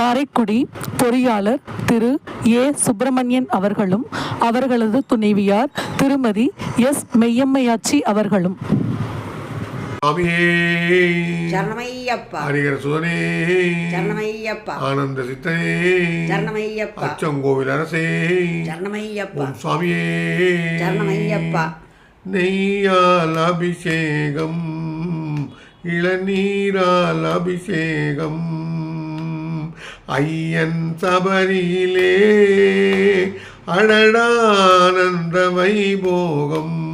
காரைக்குடி பொறியாளர் திரு. ஏ. சுப்பிரமணியன் அவர்களும் அவர்களது துணைவியார் திருமதி எஸ். மெய்யம்மையாச்சி அவர்களும். ஹரிகர சுதனே. ஆனந்த சித்தனே. அச்சங்கோவில் அரசே. ஓம் சுவாமியே. நெய்யால் அபிஷேகம் இளநீரால் அபிஷேகம். ஐயன் சபரியிலே அடடானந்த வைபோகம்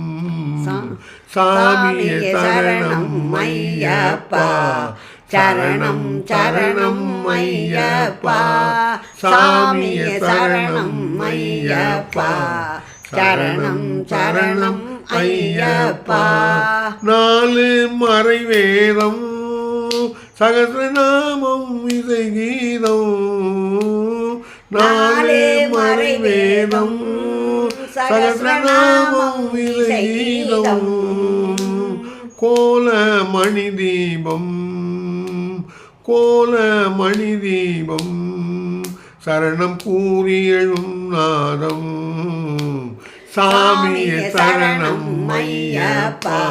சாமிய சரணம் ஐயப்பா. சரணம் சரணம் ஐயப்பா. சாமிய சரணம் ஐயப்பா. சரணம் சரணம் ஐயப்பா. நாலு மறை வேதம் சகசிரநாமம் இசை கீதம். நாலு மறை வேதம் சகசிரநாமம் இசை கீதம். கோல மணி தீபம் கோல மணி தீபம் சரணம் கூறி எழும் நாதம். சாமிய சரணம் ஐயப்பா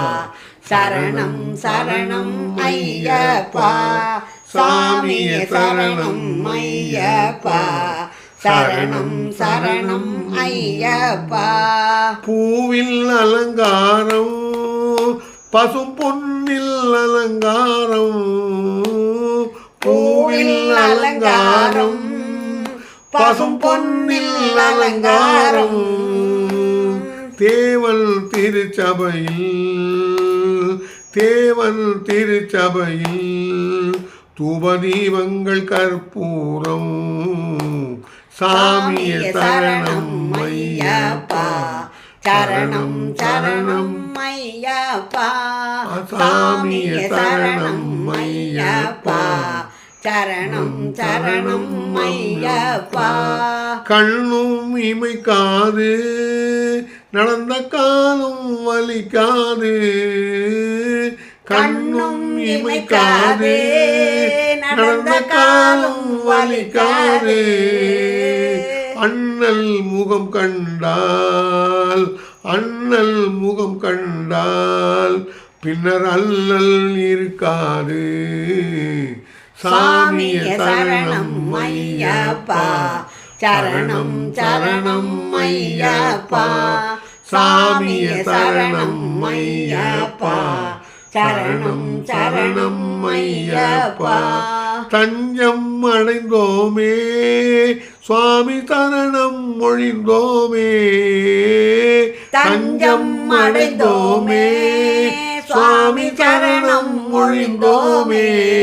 சரணம் சரணம் ஐயப்பா. சாமிய சரணம் ஐயப்பா. சரணம் சரணம் ஐயப்பா. பூவில் அலங்காரம் பசும் பொன்னில் அலங்காரம். பூவில் அலங்காரம் பசும் பொன்னில் அலங்காரம். தேவன் திருச்சபையில் தேவன் திருச்சபையில் தூபதீபங்கள் கற்பூரம். சாமிய சரணம் ஐயப்பா. சரணம் சரணம் ஐயப்பா. சாமிய சரணம் ஐயப்பா. சரணம் சரணம் ஐயப்பா. கண்ணும் இமைக்காது நடந்த காலம் வலிக்காது. கண்ணும் இமைக்காது நடந்த காலம் வலிக்காது. அண்ணல் முகம் கண்டால் அண்ணல் முகம் கண்டால் பின்னர் அல்லல் இருக்காது. சாமிய சரணம் ஐயப்பா சரணம் சரணம் ஐயப்பா. சாமிய சரணம் ஐயப்பா. சரணம் சரணம் ஐயப்பா. தஞ்சம் அடைந்தோமே. சுவாமி தரணம் மொழிந்தோமே தஞ்சம் அடைந்தோமே. சுவாமி சரணம் மொழிந்தோமே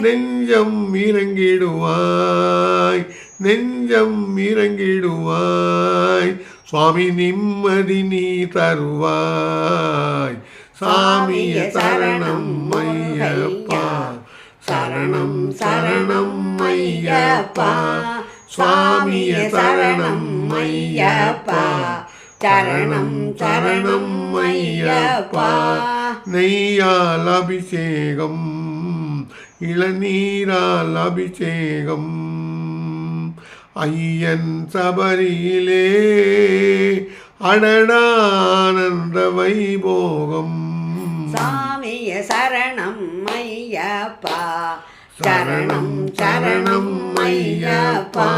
நெஞ்சம் இறங்கிடுவாய் நெஞ்சம் இறங்கிடுவாய். சுவாமி நிம்மதி நீ தருவாய். சாமிய சரணம் ஐயப்பா. சரணம் சரணம் ஐயப்பா. சுவாமிய சரணம் ஐயப்பா. சரணம் சரணம் ஐயப்பா. நெய்யால் அபிஷேகம் இளநீரால் அபிஷேகம். ஐயன் சபரியிலே அடடானந்த வைபோகம். சாமிய சரணம் ஐயப்பா. சரணம் சரணம் ஐயப்பா.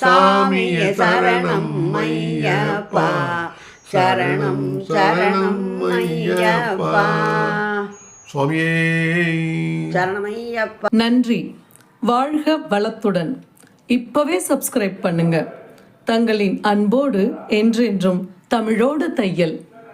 சாமிய சரணம் ஐயப்பா. சரணம் சரணம் ஐயப்பா. சுவாமியே. சரணம் ஐயப்பா. நன்றி. வாழ்க வளத்துடன். இப்பவே சப்ஸ்கிரைப் பண்ணுங்க. தங்களின் அன்போடு என்றென்றும் தமிழோடு தையல்.